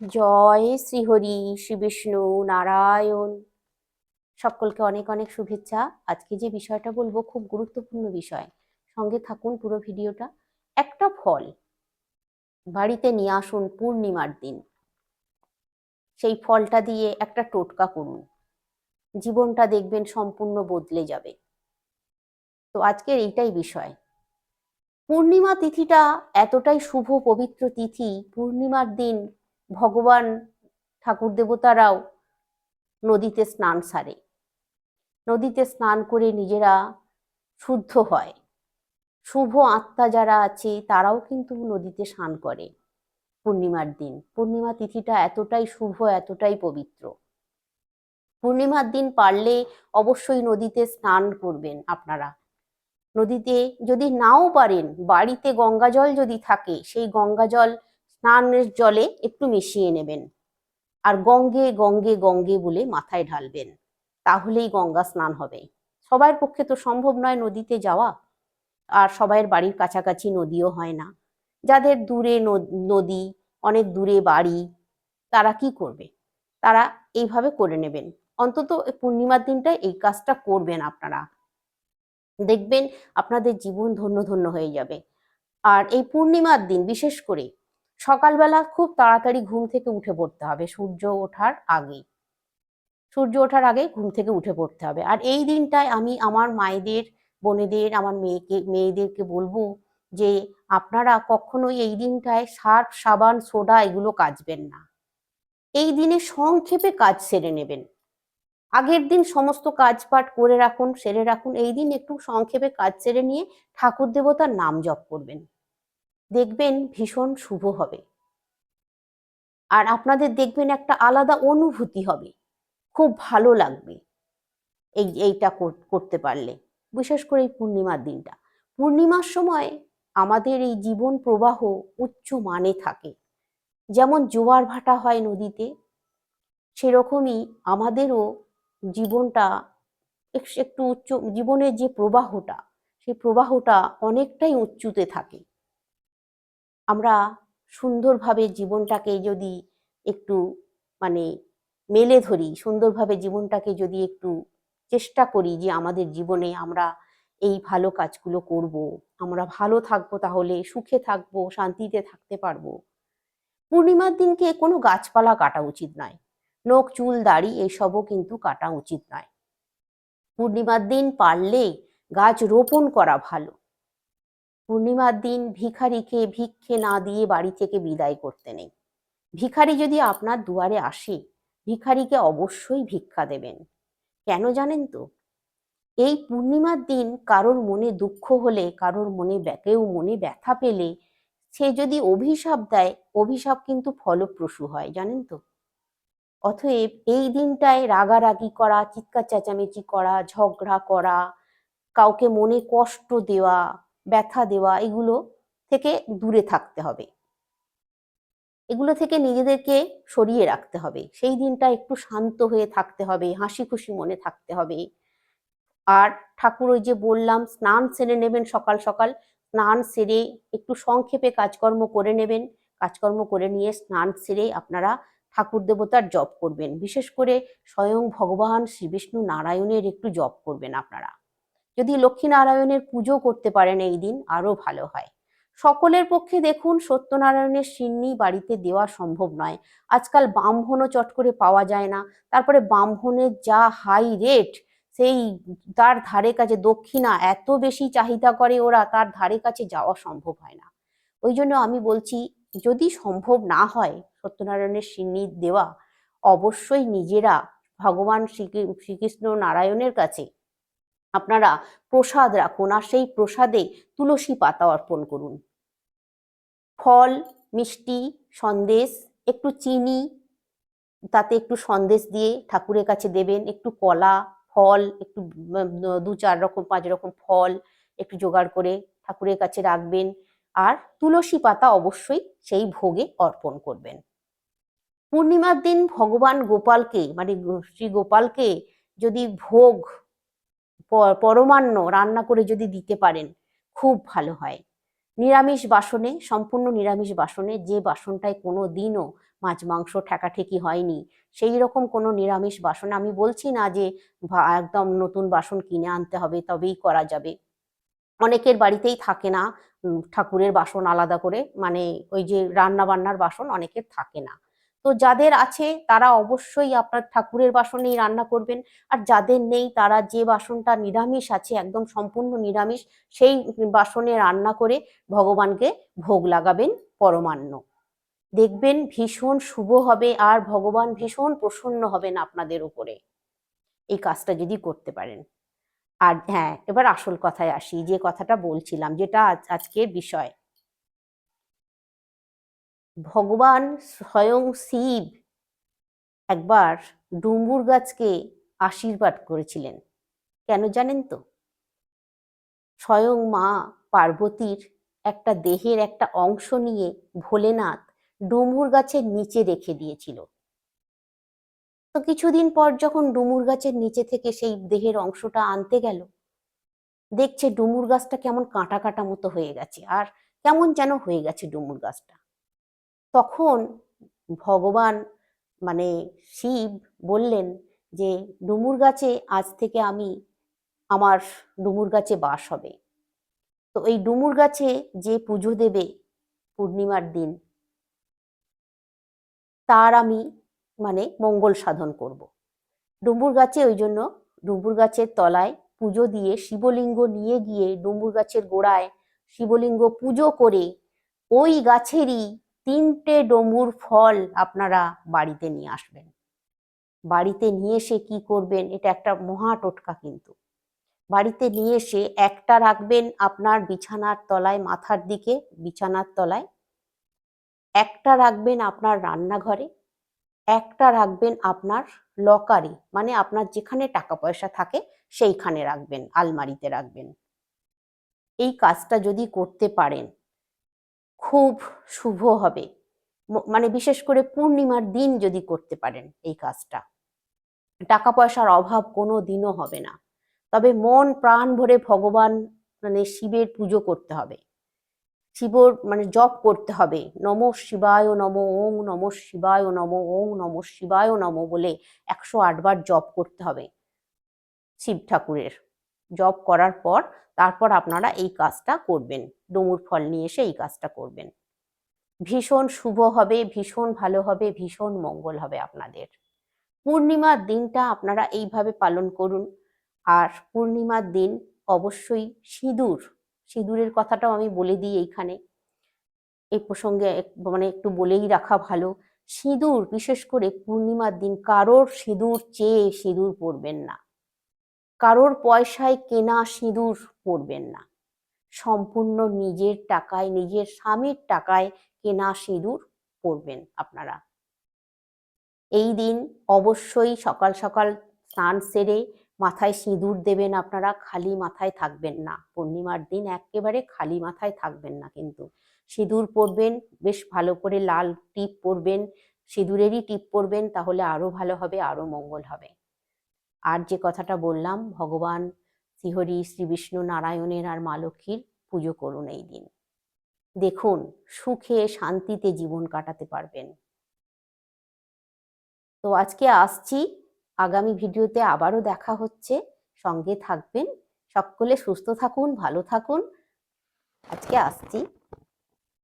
জয় শ্রীহরি শ্রী বিষ্ণু নারায়ণ। সকলকে অনেক অনেক শুভেচ্ছা। আজকে যে বিষয়টা বলব খুব গুরুত্বপূর্ণ বিষয়। সঙ্গে থাকুন পুরো ভিডিওটা। একটা ফল বাড়িতে নিয়ে আসুন পূর্ণিমার দিন। সেই ফলটা দিয়ে একটা টোটকা করুন। জীবনটা দেখবেন সম্পূর্ণ বদলে যাবে। তো আজকের এইটাই বিষয়। পূর্ণিমা তিথিটা এতটাই শুভ পবিত্র তিথি। পূর্ণিমার দিন ভগবান ঠাকুর দেবতারাও নদীতে স্নান সারে। নদীতে স্নান করে নিজেরা শুদ্ধ হয়। শুভ আত্মা যারা আছে, তারাও কিন্তু নদীতে স্নান করে পূর্ণিমার দিন। পূর্ণিমা তিথিটা এতটাই শুভ, এতটাই পবিত্র। পূর্ণিমার দিন পারলে অবশ্যই নদীতে স্নান করবেন আপনারা। নদীতে যদি নাও পারেন, বাড়িতে গঙ্গা জল যদি থাকে, সেই গঙ্গা জল স্নানের জলে একটু মিশিয়ে নেবেন। আর গঙ্গে গঙ্গে গঙ্গে বলে মাথায় ঢালবেন। তাহলেই গঙ্গা স্নান হবে। সবার পক্ষে তো সম্ভব নয় নদীতে যাওয়া। আর সবাইয়ের বাড়ির কাছাকাছি নদীও হয় না। যাদের দূরে নদী অনেক দূরে বাড়ি, তারা কি করবে? তারা এইভাবে করে নেবেন। অন্তত পূর্ণিমার দিনটা এই কাজটা করবেন আপনারা। দেখবেন আপনাদের জীবন ধন্য ধন্য হয়ে যাবে। আর এই পূর্ণিমার দিন বিশেষ করে সকালবেলা খুব তাড়াতাড়ি ঘুম থেকে উঠে পড়তে হবে, সূর্য ওঠার আগেই। সূর্য ওঠার আগে ঘুম থেকে উঠে পড়তে হবে। আর এই দিনটায় আমি আমার মায়েদের, বোনেদের, আমার মেয়েকে, মেয়েদেরকে বলব যে, আপনারা কখনোই এই দিনটায় সার্ফ সাবান, সোডা এগুলো কাচবেন না। এই দিনে সংক্ষেপে কাজ সেরে নেবেন। আগের দিন সমস্ত কাজ পাঠ করে রাখুন, সেরে রাখুন। এই দিন একটু সংক্ষেপে কাজ সেরে নিয়ে ঠাকুর দেবতার নাম জপ করবেন। দেখবেন ভীষণ শুভ হবে। আর আপনাদের দেখবেন একটা আলাদা অনুভূতি হবে। খুব ভালো লাগবে এই, এইটা করতে পারলে। বিশেষ করে এই পূর্ণিমার দিনটা। পূর্ণিমার সময় আমাদের এই জীবন প্রবাহ উচ্চ মানে থাকে। যেমন জোয়ার ভাটা হয় নদীতে, সেরকমই আমাদেরও জীবনটা একটু উচ্চ, জীবনের যে প্রবাহটা, সেই প্রবাহটা অনেকটাই উচ্চতে থাকে। আমরা সুন্দরভাবে জীবনটাকে যদি একটু মানে মেলে ধরি, সুন্দরভাবে জীবনটাকে যদি একটু চেষ্টা করি যে আমাদের জীবনে আমরা এই ভালো কাজগুলো করব, আমরা ভালো থাকব তাহলে, সুখে থাকব, শান্তিতে থাকতে পারব। পূর্ণিমার দিনকে কোনো গাছপালা কাটা উচিত নয়। নখ, চুল, দাড়ি এসবও কিন্তু কাটা উচিত নয়। পূর্ণিমার দিন পারলে গাছ রোপণ করা ভালো। পূর্ণিমার দিন ভিখারিকে ভিক্ষে না দিয়ে বাড়ি থেকে বিদায় করতে নেই। ভিখারি যদি আপনার দুয়ারে আসে, ভিখারিকে অবশ্যই ভিক্ষা দেবেন। কেন জানেন তো? এই পূর্ণিমার দিন কারোর মনে দুঃখ হলে, কারোর মনে কেউ মনে ব্যথা পেলে, সে যদি অভিশাপ দেয়, অভিশাপ কিন্তু ফলপ্রসূ হয়, জানেন তো? অতএব এই দিনটায় রাগারাগি করা, চিৎকার চেঁচামেচি করা, ঝগড়া করা, কাউকে মনে কষ্ট দেওয়া ব্যথা দেওয়া এগুলো থেকে দূরে থাকতে হবে। এগুলো থেকে নিজেদেরকে সরিয়ে রাখতে হবে। সেই দিনটা একটু শান্ত হয়ে থাকতে হবে, হাসি খুশি মনে থাকতে হবে। আর ঠাকুর ওই যে বললাম, স্নান সেরে নেবেন সকাল সকাল। স্নান সেরে একটু সংক্ষেপে কাজকর্ম করে নেবেন। কাজকর্ম করে নিয়ে স্নান সেরে আপনারা ঠাকুর দেবতার জপ করবেন। বিশেষ করে স্বয়ং ভগবান শ্রী বিষ্ণু নারায়ণের একটু জপ করবেন আপনারা। যদি লক্ষ্মী নারায়ণের পুজো করতে পারেন এই দিন, আরও ভালো হয়। সকলের পক্ষে দেখুন, সত্যনারায়ণের সিন্নি বাড়িতে দেওয়া সম্ভব নয়। আজকাল ব্রাহ্মণও চট করে পাওয়া যায় না। তারপরে ব্রাহ্মণের যা হাই রেট সেই তার ধারে কাছে দক্ষিণা এত বেশি চাহিদা করে ওরা, তার ধারে কাছে যাওয়া সম্ভব হয় না। ওই জন্য আমি বলছি, যদি সম্ভব না হয় সত্যনারায়ণের সিন্নি দেওয়া, অবশ্যই নিজেরা ভগবান শ্রীকৃষ্ণ নারায়ণের কাছে আপনারা প্রসাদ রাখুন আর সেই প্রসাদে তুলসী পাতা অর্পণ করুন। ফল, মিষ্টি, সন্দেশ, একটু চিনি, তাতে একটু সন্দেশ দিয়ে ঠাকুরের কাছে দেবেন, একটু কলা, ফল, একটু দু চার রকম, পাঁচ রকম ফল একটু জোগাড় করে ঠাকুরের কাছে রাখবেন আর তুলসী পাতা অবশ্যই সেই ভোগে অর্পণ করবেন। পূর্ণিমার দিন ভগবান গোপালকে মানে শ্রী গোপালকে যদি ভোগ পরমান্ন রান্না করে যদি দিতে পারেন, খুব ভালো হয়। নিরামিষ বাসনে, সম্পূর্ণ নিরামিষ বাসনে যে বাসনটায় কোনো দিনও মাছ, মাংস ঠেকাঠেকি হয়নি, সেই রকম কোনো নিরামিষ বাসনে আমি বলছি না যে একদম নতুন বাসন কিনে আনতে হবে, তবেই করা যাবে। অনেকের বাড়িতেই থাকে না ঠাকুরের বাসন আলাদা করে মানে ওই যে রান্না বান্নার বাসন অনেকের থাকে না। তো যাদের আছে, তারা অবশ্যই আপনার ঠাকুরের বাসনেই রান্না করবেন। আর যাদের নেই, তারা যে বাসনটা নিরামিষ আছে, একদম সম্পূর্ণ নিরামিষ, সেই বাসনে রান্না করে ভগবানকে ভোগ লাগাবেন পরমান্ন। দেখবেন ভীষণ শুভ হবে আর ভগবান ভীষণ প্রসন্ন হবেন আপনাদের উপরে। এই কাজটা যদি করতে পারেন। আর হ্যাঁ এবার আসল কথায় আসি, যে কথাটা বলছিলাম, যেটা আজ- আজকের বিষয়। ভগবান স্বয়ং শিব একবার ডুমুর গাছকে আশীর্বাদ করেছিলেন। কেন জানেন তো? স্বয়ং মা পার্বতীর একটা দেহের একটা অংশ নিয়ে ভোলেনাথ ডুমুর গাছের নিচে রেখে দিয়েছিল। তো কিছুদিন পর যখন ডুমুর গাছের নিচে থেকে সেই দেহের অংশটা আনতে গেল, দেখছে ডুমুর গাছটা কেমন কাঁটা কাঁটা মতো হয়ে গেছে, আর কেমন যেন হয়ে গেছে ডুমুর গাছটা। তখন ভগবান মানে শিব বললেন যে, ডুমুর গাছে আজ থেকে আমি আমার ডুমুর গাছে বাস হবে। তো এই ডুমুর গাছে যে পুজো দেবে পূর্ণিমার দিন, তার আমি মানে মঙ্গল সাধন করব। ডুমুর গাছে ওই জন্য ডুমুর গাছের তলায় পুজো দিয়ে শিবলিঙ্গ নিয়ে গিয়ে ডুমুর গাছের গোড়ায় শিবলিঙ্গ পুজো করে ওই গাছেরই তিনটে ডমুর ফল আপনারা বাড়িতে নিয়ে আসবেন। বাড়িতে নিয়ে এসে কি করবেন? এটা একটা মহা টোটকা কিন্তু। বাড়িতে নিয়ে এসে একটা রাখবেন আপনার বিছানার তলায় মাথার দিকে, বিছানার তলায়। একটা রাখবেন আপনার রান্নাঘরে। একটা রাখবেন আপনার লকারে। মানে আপনার যেখানে টাকা পয়সা থাকে, সেইখানে রাখবেন, আলমারিতে রাখবেন। এই কাজটা যদি করতে পারেন খুব শুভ হবে। মানে বিশেষ করে পূর্ণিমার দিন যদি করতে পারেন এই কাজটা। টাকা পয়সার অভাব কোনো দিনও হবে না। তবে মন, প্রাণ ভরে ভগবান মানে শিবের পুজো করতে হবে। শিবর মানে জপ করতে হবে। নম শিবায় নম ওং, নম শিবায় নম ওং, নম শিবায় নম বলে একশো আটবার জপ করতে হবে শিব ঠাকুরের। জপ করার পর তারপর আপনারা এই কাজটা করবেন। ডুমুর ফল নিয়ে এসে এই কাজটা করবেন। ভীষণ শুভ হবে, ভীষণ ভালো হবে, ভীষণ মঙ্গল হবে আপনাদের। পূর্ণিমার দিনটা আপনারা এইভাবে পালন করুন। আর পূর্ণিমার দিন অবশ্যই সিঁদুর, সিঁদুরের কথাটাও আমি বলে দিই এইখানে। এই প্রসঙ্গে মানে একটু বলেই রাখা ভালো। সিঁদুর, বিশেষ করে পূর্ণিমার দিন কারোর সিঁদুর চেয়ে সিঁদুর পরবেন না। কারোর পয়সায় কেনা সিঁদুর পরবেন না। সম্পূর্ণ নিজের টাকায়, নিজের স্বামীর টাকায় কেনা সিঁদুর পরবেন আপনারা। এই দিন অবশ্যই সকাল সকাল স্নান সেরে মাথায় সিঁদুর দেবেন আপনারা, খালি মাথায় থাকবেন না। পূর্ণিমার দিন একেবারে খালি মাথায় থাকবেন না কিন্তু। সিঁদুর পরবেন, বেশ ভালো করে লাল টিপ পরবেন, সিঁদুরেরই টিপ পরবেন, তাহলে আরও ভালো হবে, আরও মঙ্গল হবে। আর যে কথাটা বললাম, ভগবান শ্রীহরি শ্রী বিষ্ণু নারায়ণের আর মা লক্ষ্মীর পুজো করুন এই দিন। দেখুন, সুখে শান্তিতে জীবন কাটাতে পারবেন। তো আজকে আসছি, আগামী ভিডিওতে আবারও দেখা হচ্ছে, সঙ্গে থাকবেন। সকলে সুস্থ থাকুন, ভালো থাকুন। আজকে আসছি।